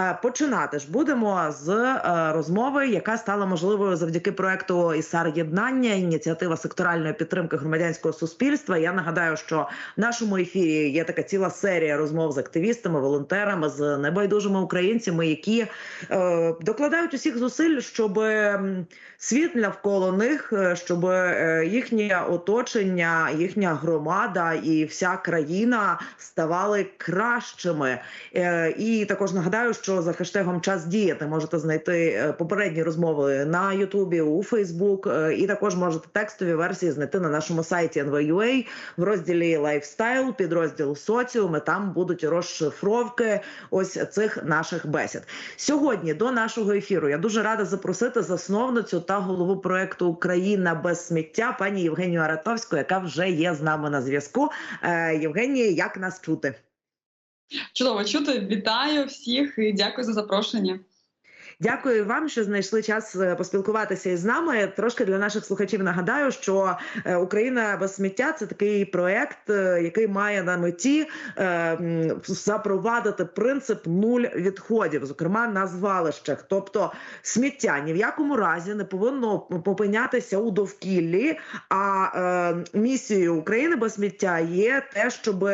Е, Починати ж будемо з е, розмови, яка стала можливою завдяки проекту ІСАР єднання, ініціатива секторальної підтримки громадянського суспільства. Я нагадаю, що в нашому ефірі є така ціла серія розмов з активістами, волонтерами, з небайдужими українцями, які е, докладають усіх зусиль, щоб світ навколо них, щоб їхнє оточення, їхня громада і вся країна ставали кращими. І також нагадаю, що за хештегом час діяти можете знайти е, попередні розмови на Ютубі, у Фейсбук, е, і також можете текстові версії знайти на нашому сайті NVUA в розділі лайфстайл, підрозділ соціум. Там будуть розшифровки ось цих наших бесід. Сьогодні до нашого ефіру я дуже рада запросити засновницю та голову проекту Україна без сміття пані Євгенію Аратовську, яка вже є з нами на зв'язку. Е, Євгенія, як нас чути? Чудово чути. Вітаю всіх і дякую за запрошення. Дякую вам, що знайшли час е, поспілкуватися із нами. Трошки для наших слухачів нагадаю, що е, Україна без сміття це такий проект, е, який має на меті запровадити принцип нуль відходів, зокрема на звалищах. Тобто сміття ні в якому разі не повинно попинятися у довкіллі. А місією України без сміття є те, щоб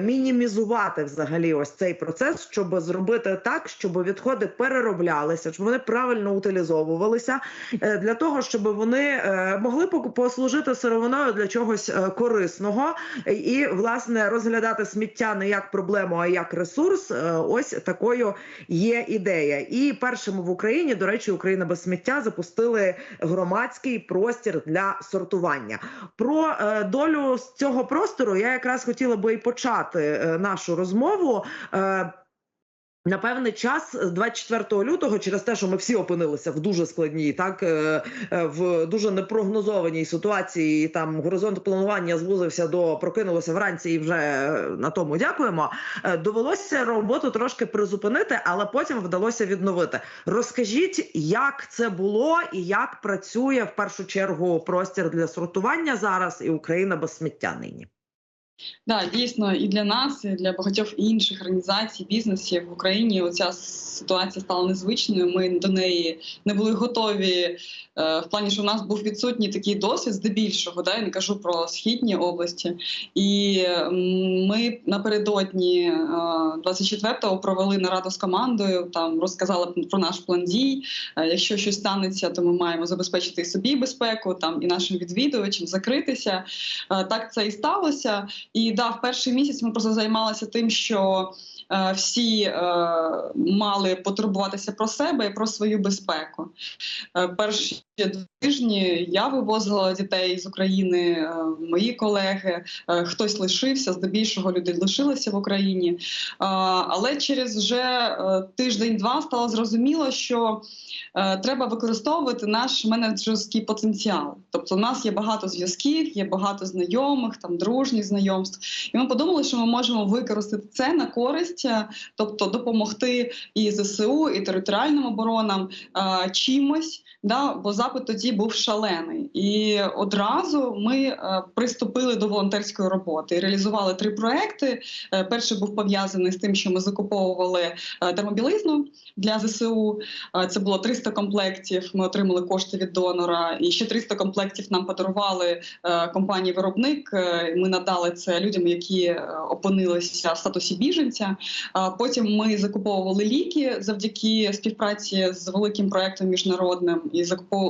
мінімізувати взагалі ось цей процес, щоб зробити так, щоб відходи переробляли щоб вони правильно утилізовувалися е, для того, щоб вони е, могли послужити сировиною для чогось е, корисного і власне розглядати сміття не як проблему, а як ресурс. Ось такою є ідея. І першими в Україні, до речі, Україна без сміття запустили громадський простір для сортування. Про долю цього простору я якраз хотіла би і почати нашу розмову. Е, на певний час з 24 лютого, через те, що ми всі опинилися в дуже складній, так е, е, в дуже непрогнозованій ситуації. Там горизонт планування звузився до прокинулося вранці, і вже е, на тому дякуємо. Е, Довелося роботу трошки призупинити, але потім вдалося відновити. Розкажіть, як це було і як працює в першу чергу простір для сортування зараз і Україна без сміття нині. Да, дійсно, і для нас, і для багатьох інших організацій, бізнесів в Україні оця ситуація стала незвичною. Ми до неї не були готові е, в плані, що в нас був відсутній такий досвід, здебільшого, да, я не кажу про східні області. І ми напередодні е, 24-го провели нараду з командою. Там розказали про наш план дій. Е, Якщо щось станеться, то ми маємо забезпечити собі безпеку, там і нашим відвідувачам закритися. Е, Так це і сталося. І да, в перший місяць ми просто займалися тим, що е, всі е, мали потурбуватися про себе і про свою безпеку. Е, перші тижні я вивозила дітей з України, е, мої колеги, е, хтось лишився, здебільшого люди лишилися в Україні. Е, але через вже тиждень-два стало зрозуміло, що треба використовувати наш менеджерський потенціал. Тобто, у нас є багато зв'язків, є багато знайомих, там дружніх знайомств. І ми подумали, що ми можемо використати це на користь, тобто допомогти і ЗСУ, і територіальним оборонам чимось. Да, бо запит тоді був шалений, і одразу ми е, приступили до волонтерської роботи і реалізували три проекти. Е, перший був пов'язаний з тим, що ми закуповували е, термобілизну для ЗСУ. Це було 300 комплектів. Ми отримали кошти від донора, і ще 300 комплектів нам подарували компанії виробник. Ми надали це людям, які опинилися в статусі біженця. Потім ми закуповували ліки завдяки співпраці з великим проектом міжнародним і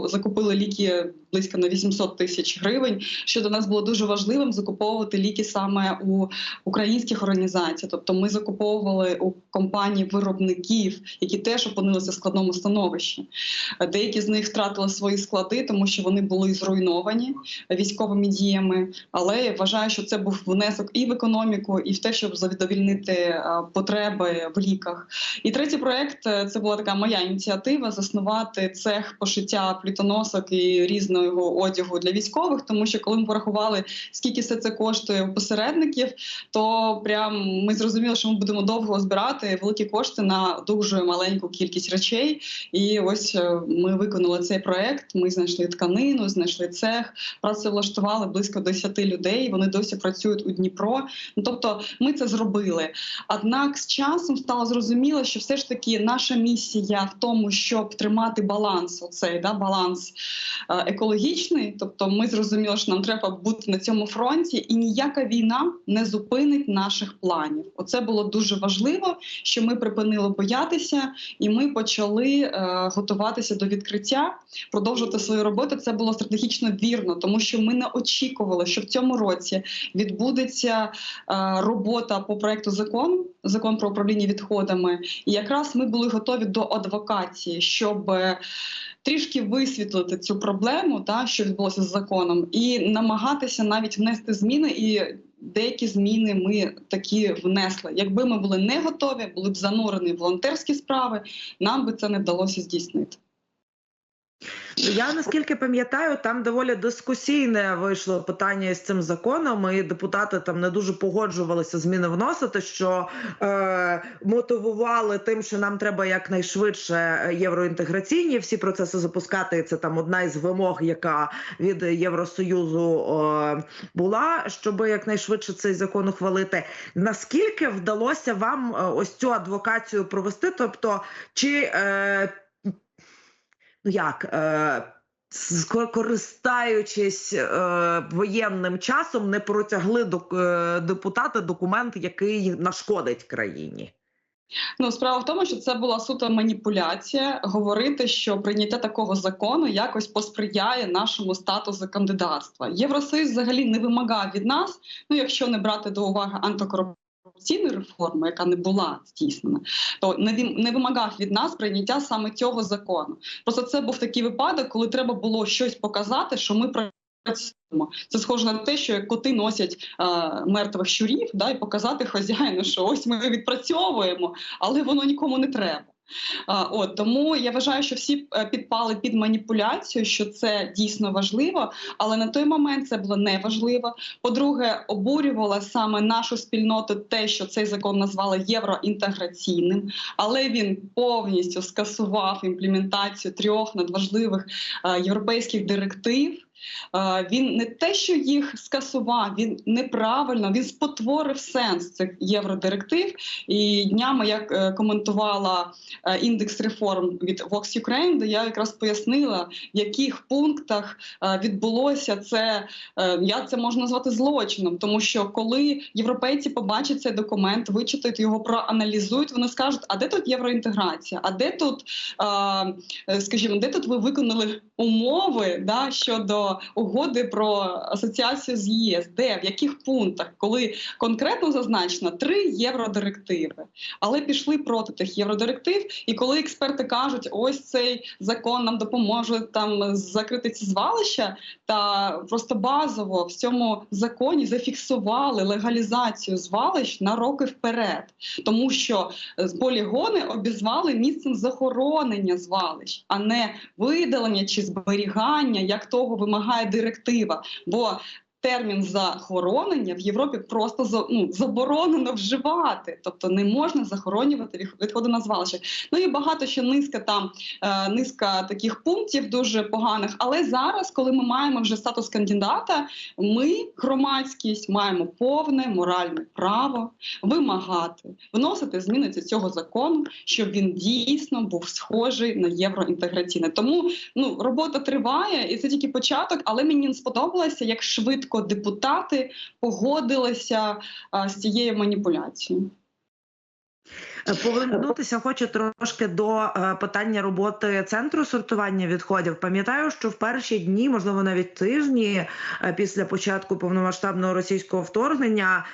закупили ліки близько на 800 тисяч гривень. Що для нас було дуже важливим закуповувати ліки саме у українських організацій. Тобто, ми закуповували у компаній виробників, які теж опинилися в складному становищі. Деякі з них втратили свої склади, тому що вони були зруйновані військовими діями. Але я вважаю, що це був внесок і в економіку, і в те, щоб задовільнити е, потреби в ліках. І третій проект е, це була така моя ініціатива заснувати цех пошиття плітоносок і різної професійного одягу для військових, тому що коли ми порахували, скільки все це коштує у посередників, то прям ми зрозуміли, що ми будемо довго збирати великі кошти на дуже маленьку кількість речей. І ось е, ми виконали цей проект. Ми знайшли тканину, знайшли цех, працевлаштували близько 10 людей. Вони досі працюють у Дніпро. Ну тобто, ми це зробили. Однак з часом стало зрозуміло, що все ж таки наша місія в тому, щоб тримати баланс, оцей да баланс е, екологічний. Тобто, ми зрозуміли, що нам треба бути на цьому фронті, і ніяка війна не зупинить наших планів. Оце було дуже важливо, що ми припинили боятися, і ми почали е, готуватися до відкриття, продовжувати свою роботу. Це було стратегічно вірно, тому що ми не очікували, що в цьому році відбудеться е, робота по проекту закону, закон про управління відходами. І якраз ми були готові до адвокації, щоб е, трішки висвітлити цю проблему, та що відбулося з законом, і намагатися навіть внести зміни. І деякі зміни ми такі внесли. Якби ми були не готові, були б занурені волонтерські справи, нам би це не вдалося здійснити. Я наскільки пам'ятаю, там доволі дискусійне вийшло питання з цим законом, і депутати там не дуже погоджувалися зміни вносити, що е, мотивували тим, що нам треба якнайшвидше євроінтеграційні всі процеси запускати. І це там одна із вимог, яка від Євросоюзу е, була, щоб якнайшвидше цей закон ухвалити. Наскільки вдалося вам е, ось цю адвокацію провести? Тобто, чи е, ну як е, скор- користаючись е, воєнним часом, не протягли док- е, депутати документ, який нашкодить країні. Ну, справа в тому, що це була суто маніпуляція говорити, що прийняття такого закону якось посприяє нашому статусу кандидатства. Євросоюз взагалі не вимагав від нас, ну якщо не брати до уваги антикорупційну реформу, яка не була здійснена, то не він не вимагав від нас прийняття саме цього закону. Просто це був такий випадок, коли треба було щось показати, що ми працюємо. Це схоже на те, що коти носять е, мертвих щурів, да, і показати хазяїну, що ось ми відпрацьовуємо, але воно нікому не треба. От тому я вважаю, що всі е, підпали під маніпуляцію, що це дійсно важливо, але на той момент це було не важливо. По-друге, обурювало саме нашу спільноту те, що цей закон назвали євроінтеграційним, але він повністю скасував імплементацію трьох надважливих е, європейських директив. Е, Він не те, що їх скасував, він неправильно, він спотворив сенс цих євродиректив. І днями я е, коментувала е, індекс реформ від Vox Ukraine, де я якраз пояснила, в яких пунктах відбулося це. Я це можу назвати злочином, тому що коли європейці побачать цей документ, вичитають його, проаналізують, вони скажуть, а де тут євроінтеграція? А де тут, скажімо, де тут ви виконали умови да, щодо угоди про асоціацію з ЄС? Де? В яких пунктах, коли конкретно зазначено три євродирективи, але пішли проти тих євродиректив, і коли експерти кажуть, ось цей закон нам допоможе там закрити ці звалища, та просто базово в цьому законі зафіксували легалізацію звалищ на роки вперед, тому що е, полігони обізвали місцем захоронення звалищ, а не видалення чи зберігання, як того вимагає директива. Бо термін захоронення в Європі просто ну, заборонено вживати, тобто не можна захоронювати відходи на звалище. Ну і багато ще низка там е, низка таких пунктів дуже поганих. Але зараз, коли ми маємо вже статус кандидата, ми, громадськість, маємо повне моральне право вимагати, вносити зміни до цього закону, щоб він дійсно був схожий на євроінтеграційне. Тому ну робота триває, і це тільки початок. Але мені сподобалося, як швидко депутати погодилися з цією маніпуляцією. Е, Повернутися хочу трошки до е, питання роботи центру сортування відходів. Пам'ятаю, що в перші дні, можливо, навіть тижні е, після початку повномасштабного російського вторгнення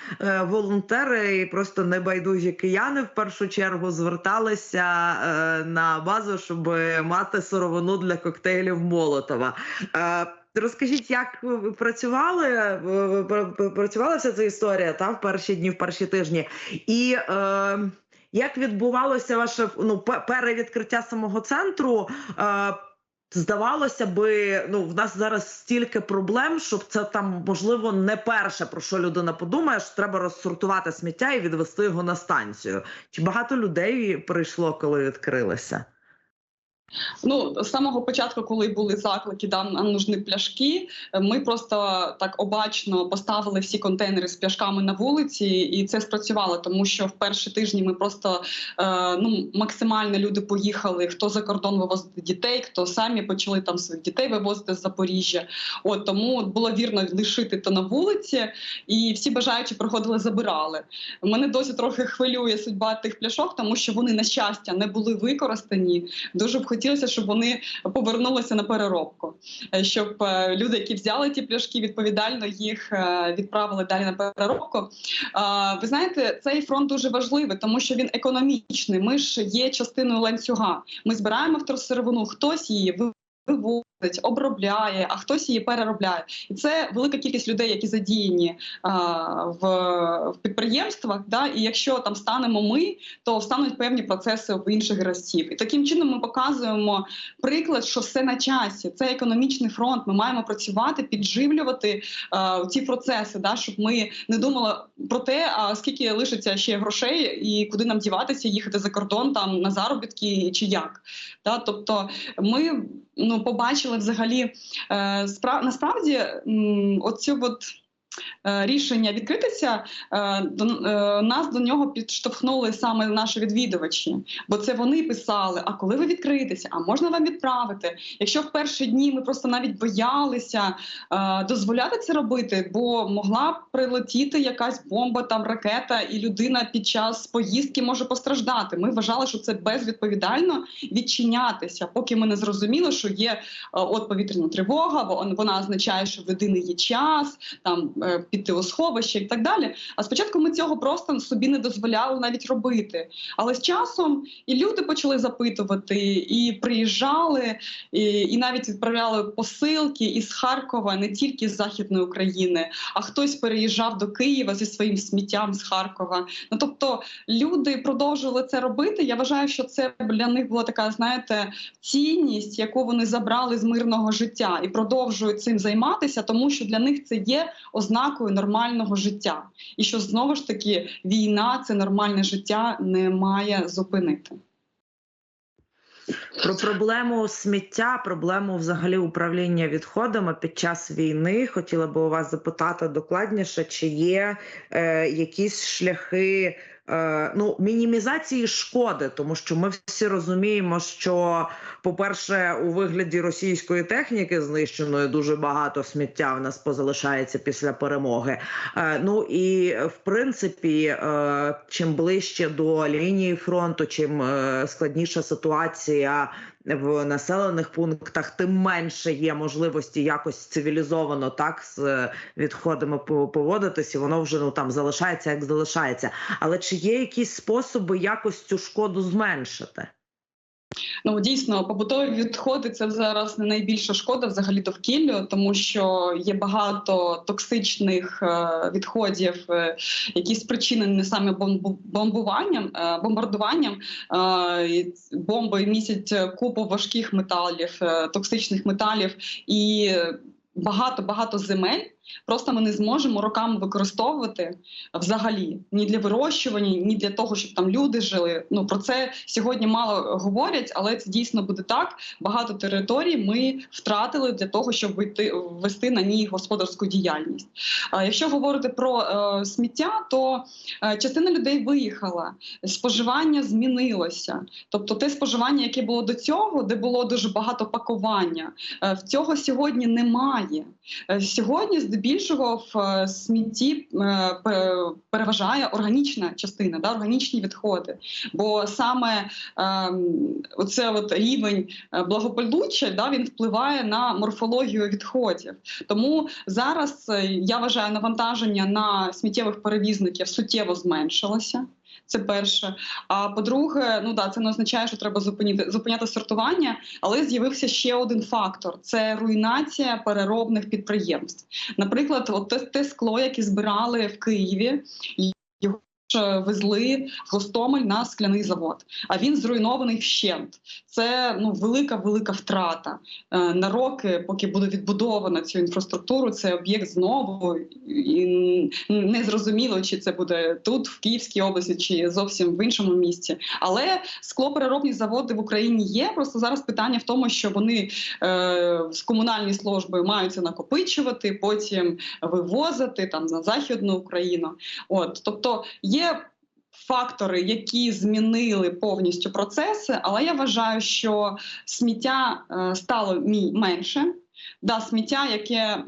волонтери і просто небайдужі кияни в першу чергу зверталися на базу, щоб мати сировину для коктейлів Молотова. Розкажіть, як ви працювали? Працювала вся ця історія та в перші дні, в перші тижні, і е, як відбувалося ваше ну перевідкриття самого центру? Е, Здавалося би, ну в нас зараз стільки проблем, щоб це там можливо не перше про що людина подумає, що треба розсортувати сміття і відвести його на станцію. Чи багато людей прийшло, коли відкрилися? Ну, з самого початку, коли були заклики, да, нам нужні пляшки. Ми просто так обачно поставили всі контейнери з пляшками на вулиці, і це спрацювало, тому що в перші тижні ми просто е, ну максимально люди поїхали. Хто за кордон вивозити дітей, хто самі почали там своїх дітей вивозити з Запоріжжя. От тому було вірно лишити то на вулиці, і всі бажаючі приходили, забирали. Мене досі трохи хвилює судьба тих пляшок, тому що вони на щастя не були використані. Дуже б хотілося, щоб вони повернулися на переробку, Е, щоб е, люди, які взяли ті пляшки, відповідально їх е, відправили далі на переробку. Ви знаєте, цей фронт дуже важливий, тому що він економічний. Ми ж є частиною ланцюга. Ми збираємо вторсировину, хтось її ви- вивозить, обробляє, а хтось її переробляє. І це велика кількість людей, які задіяні а, в, в підприємствах. Да? І якщо там станемо ми, то стануть певні процеси в інших гравців. І таким чином ми показуємо приклад, що все на часі. Це економічний фронт. Ми маємо працювати, підживлювати а, ці процеси, да? щоб ми не думали про те, а скільки лишиться ще грошей, і куди нам діватися, їхати за кордон там на заробітки чи як. Да? Тобто ми ну, побачили взагалі е, справ... насправді м, оцю от. Е, Рішення відкритися е, е, нас до нього підштовхнули саме наші відвідувачі, бо це вони писали: а коли ви відкритеся, а можна вам відправити? Якщо в перші дні ми просто навіть боялися дозволяти це робити, бо могла прилетіти якась бомба, там ракета, і людина під час поїздки може постраждати. Ми вважали, що це безвідповідально відчинятися, поки ми не зрозуміли, що є от повітряна тривога, вона означає, що в людини є час там піти у сховище і так далі. А спочатку ми цього просто собі не дозволяли навіть робити. Але з часом і люди почали запитувати, і приїжджали, і, і навіть відправляли посилки із Харкова, не тільки з Західної України, а хтось переїжджав до Києва зі своїм сміттям з Харкова. Ну тобто люди продовжували це робити. Я вважаю, що це для них була така, знаєте, цінність, яку вони забрали з мирного життя і продовжують цим займатися, тому що для них це є ознакою нормального життя. І що знову ж таки війна це нормальне життя не має зупинити. Про проблему сміття, проблему взагалі управління відходами під час війни хотіла би у вас запитати докладніше, чи є е, якісь шляхи ну, мінімізації шкоди, тому що ми всі розуміємо, що, по-перше, у вигляді російської техніки знищеної дуже багато сміття в нас позалишається після перемоги. Е, ну і в принципі, е, чим ближче до лінії фронту, чим е, складніша ситуація в населених пунктах, тим менше є можливості якось цивілізовано так з відходами поводитися. воно вже ну там залишається як залишається. Але чи є якісь способи якось цю шкоду зменшити? Ну дійсно, побутові відходи це зараз не найбільша шкода взагалі довкіллю, тому що є багато токсичних е, відходів, е, які спричинені саме бомбуванням, е, бомбардуванням. Бомби містять купу важких металів, токсичних металів і багато багато земель. Просто ми не зможемо роками використовувати взагалі ні для вирощування, ні для того, щоб там люди жили. Ну про це сьогодні мало говорять, але це дійсно буде так. Багато територій ми втратили для того, щоб вийти ввести на ній господарську діяльність. А якщо говорити про е, сміття, то е, частина людей виїхала, споживання змінилося. Тобто, те споживання, яке було до цього, де було дуже багато пакування, е, в цього сьогодні немає. Е, Сьогодні, здебільшого, в е, смітті е, переважає органічна частина, да, органічні відходи. Бо саме ем, оце от рівень е, благополуччя да, він впливає на морфологію відходів. Тому зараз я вважаю навантаження на сміттєвих перевізників суттєво зменшилося. Це перше. А по-друге, ну да, це не означає, що треба зупинити зупиняти сортування, але з'явився ще один фактор: це руйнація переробних підприємств. Наприклад, от те, те скло, яке збирали в Києві, везли в Гостомель на скляний завод, а він зруйнований вщент. Це ну велика велика втрата Е, на роки, поки буде відбудована цю інфраструктуру. Це об'єкт знову і не зрозуміло, чи це буде тут, в Київській області, чи зовсім в іншому місці. Але склопереробні заводи в Україні є. Просто зараз питання в тому, що вони е, з комунальні служби мають це накопичувати, потім вивозити там на західну Україну. От тобто є. Фактори, які змінили повністю процеси, але я вважаю, що сміття е, стало менше. Да, сміття, яке е,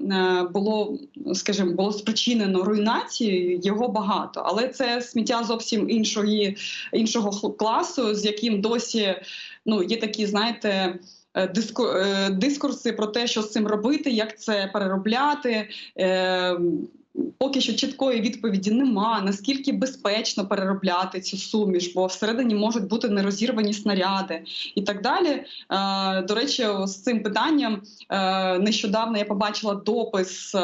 було, скажімо, було спричинено руйнацією, його багато, але це сміття зовсім іншої, іншого класу, з яким досі ну, є такі, знаєте. е, Дискурси про те, що з цим робити, як це переробляти. Е, Поки що чіткої відповіді нема, наскільки безпечно переробляти цю суміш, бо всередині можуть бути нерозірвані снаряди і так далі. Е, До речі, з цим питанням е, нещодавно я побачила допис.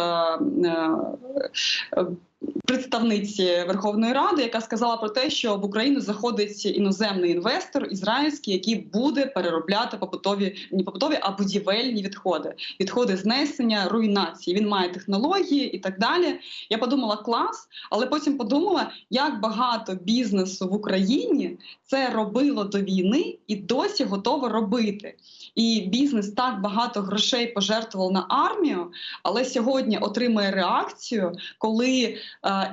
Представниці Верховної Ради, яка сказала про те, що в Україну заходить іноземний інвестор ізраїльський, який буде переробляти побутові не побутові, а будівельні відходи, відходи знесення, руйнації. Він має технології і так далі. Я подумала, клас, але потім подумала, як багато бізнесу в Україні це робило до війни і досі готово робити. І бізнес так багато грошей пожертвував на армію, але сьогодні отримує реакцію, коли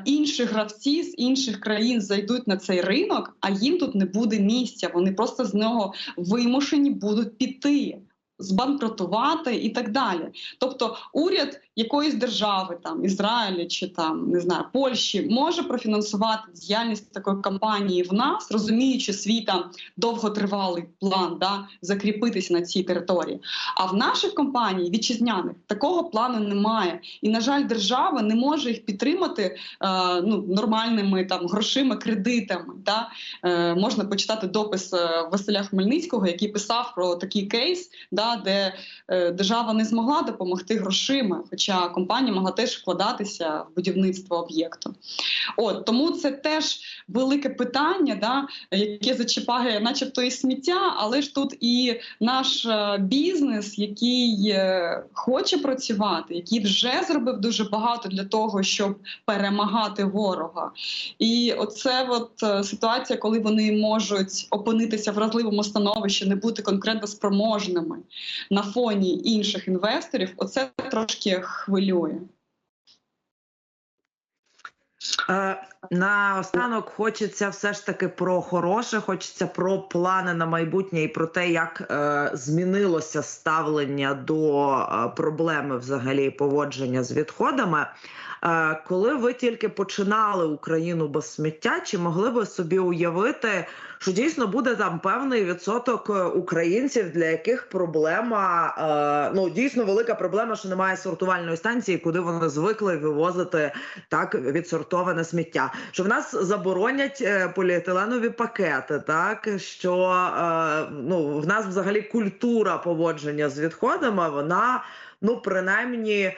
інші гравці з інших країн зайдуть на цей ринок, а їм тут не буде місця. Вони просто з нього вимушені будуть піти. Збанкрутувати і так далі, тобто уряд якоїсь держави, там Ізраїлі чи там не знаю Польщі, може профінансувати діяльність такої компанії в нас, розуміючи свій там довготривалий план, да закріпитися на цій території. А в наших компаній вітчизняних такого плану немає, і на жаль, держава не може їх підтримати е, ну нормальними там грошима, кредитами. Да? Е, можна почитати допис е, Василя Хмельницького, який писав про такий кейс, да, де е, держава не змогла допомогти грошима, хоча компанія могла теж вкладатися в будівництво об'єкту. От тому це теж велике питання, да, яке зачіпає, начебто, і сміття, але ж тут і наш е, бізнес, який е, хоче працювати, який вже зробив дуже багато для того, щоб перемагати ворога. І оце от е, ситуація, коли вони можуть опинитися в вразливому становищі, не бути конкретно спроможними на фоні інших інвесторів, оце трошки хвилює. Е, Наостанок хочеться все ж таки про хороше, хочеться про плани на майбутнє і про те, як е, змінилося ставлення до е, проблеми взагалі поводження з відходами. Коли ви тільки починали Україну без сміття, чи могли ви собі уявити, що дійсно буде там певний відсоток е, українців, для яких проблема е, ну дійсно велика проблема, що немає сортувальної станції, куди вони звикли вивозити так відсортоване сміття. Що в нас заборонять е, поліетиленові пакети, так що ну в нас взагалі культура поводження з відходами, вона ну принаймні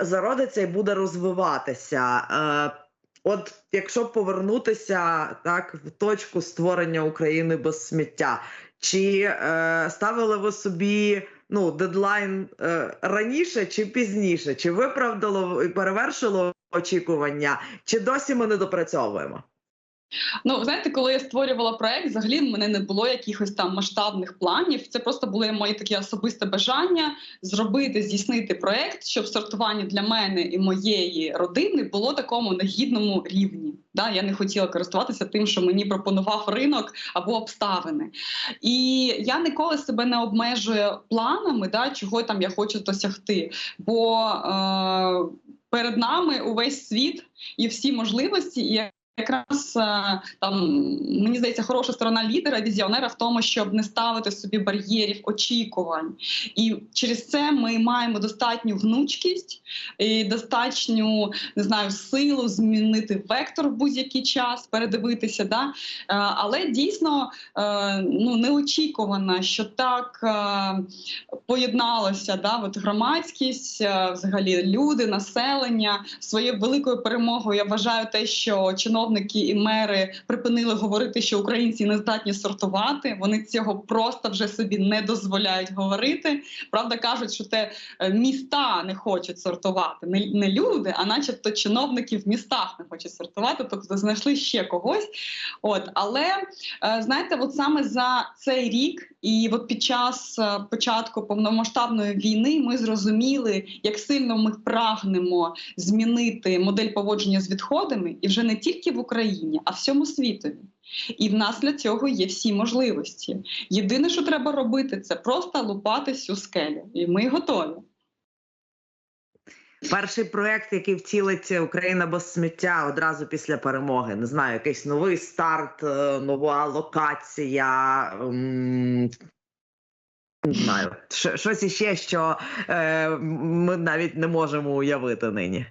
зародиться і буде розвиватися. Е, От якщо повернутися так в точку створення України без сміття, чи е, ставили ви собі ну дедлайн е, раніше чи пізніше? Чи виправдало і перевершило очікування, чи досі ми не допрацьовуємо? Ну, ви знаєте, коли я створювала проект, взагалі в мене не було якихось там масштабних планів. Це просто були мої такі особисте бажання зробити, здійснити проект, щоб сортування для мене і моєї родини було такому на гідному рівні. Да, я не хотіла користуватися тим, що мені пропонував ринок або обставини. І я ніколи себе не обмежую планами, да, чого там я хочу досягти. Бо е, перед нами увесь світ і всі можливості. І Якраз е, там мені здається, хороша сторона лідера, візіонера в тому, щоб не ставити собі бар'єрів очікувань, і через це ми маємо достатню гнучкість і достатню не знаю силу змінити вектор в будь-який час, передивитися. Да? Е, Але дійсно е, ну неочікувано, що так поєдналося да, от громадськість, взагалі люди, населення своєю великою перемогою. Я вважаю те, що чиновники чиновники і мери припинили говорити, що українці не здатні сортувати. Вони цього просто вже собі не дозволяють говорити. Правда, кажуть, що те е, міста не хочуть сортувати, не, не люди, а начебто чиновники в містах не хочуть сортувати, тобто знайшли ще когось. От але е, знаєте, от саме за цей рік, і от під час е, початку повномасштабної війни ми зрозуміли, як сильно ми прагнемо змінити модель поводження з відходами, і вже не тільки в Україні, а всьому світові. І в нас для цього є всі можливості. Єдине, що треба робити, це просто лупати всю скелю, і ми готові. Перший проект, який втілиться Україна без сміття одразу після перемоги. Не знаю, якийсь новий старт, е, нова локація. м, Не знаю, Що- щось іще, що е, ми навіть не можемо уявити нині.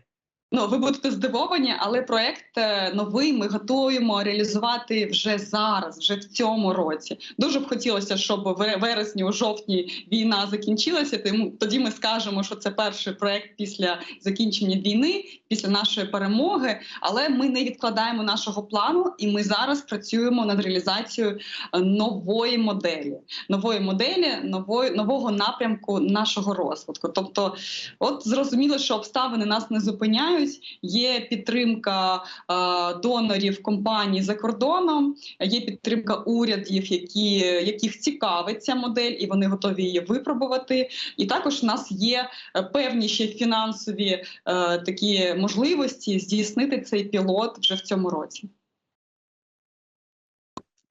Ну, ви будете здивовані, але проект е, новий ми готуємо реалізувати вже зараз, вже в цьому році. Дуже б хотілося, щоб в вересні, у жовтні війна закінчилася. Тому тоді ми скажемо, що це перший проект після закінчення війни, після нашої перемоги. Але ми не відкладаємо нашого плану, і ми зараз працюємо над реалізацією е, нової моделі, нової моделі, нової нового напрямку нашого розвитку. Тобто, от зрозуміло, що обставини нас не зупиняють. Є підтримка е, донорів компаній за кордоном, є підтримка урядів, які, яких цікавить ця модель, і вони готові її випробувати. І також у нас є е, певні ще фінансові е, такі можливості здійснити цей пілот вже в цьому році.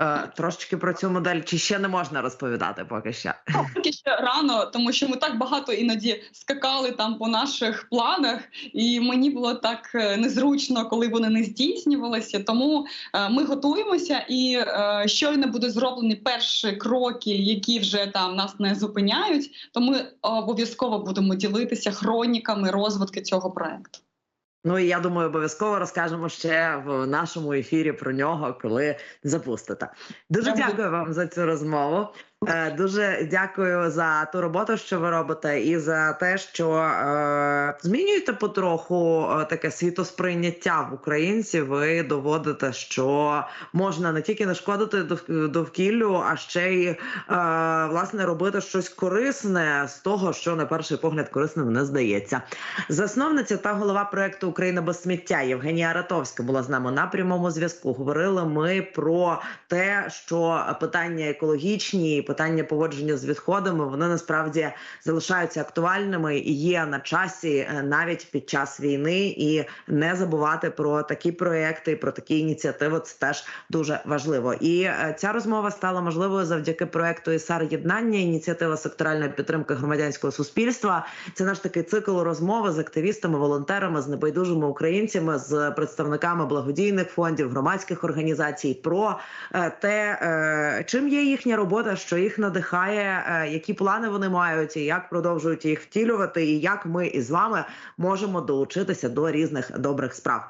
Е, трошечки про цю модель чи ще не можна розповідати поки що. Поки ще рано, тому що ми так багато іноді скакали там по наших планах, і мені було так е, незручно, коли вони не здійснювалися. Тому е, ми готуємося, і щойно будуть зроблені перші кроки, які вже там нас не зупиняють. То ми обов'язково будемо ділитися хроніками розвитку цього проекту. Ну і я думаю, обов'язково розкажемо ще в нашому ефірі про нього, коли запустите. Дуже Дякую. вам за цю розмову. Е, Дуже дякую за ту роботу, що ви робите, і за те, що е, змінюєте потроху е, таке світосприйняття в українців. Ви доводите, що можна не тільки не шкодити довкіллю, а ще й е, власне робити щось корисне з того, що на перший погляд корисним не здається. Засновниця та голова проекту Україна без сміття Євгенія Ратовська була з нами на прямому зв'язку. Говорили ми про те, що питання екологічні, питання поводження з відходами вони насправді залишаються актуальними і є на часі е, навіть під час війни. І не забувати про такі проекти, про такі ініціативи. Це теж дуже важливо. І е, ця розмова стала можливою завдяки проекту ІСАР єднання, ініціатива секторальної підтримки громадянського суспільства. Це наш такий цикл розмови з активістами, волонтерами, з небайдужими українцями, з представниками благодійних фондів, громадських організацій про е, те, чим є їхня робота, що їх надихає, е, які плани вони мають, і як продовжують їх втілювати, і як ми із вами можемо долучитися до різних добрих справ.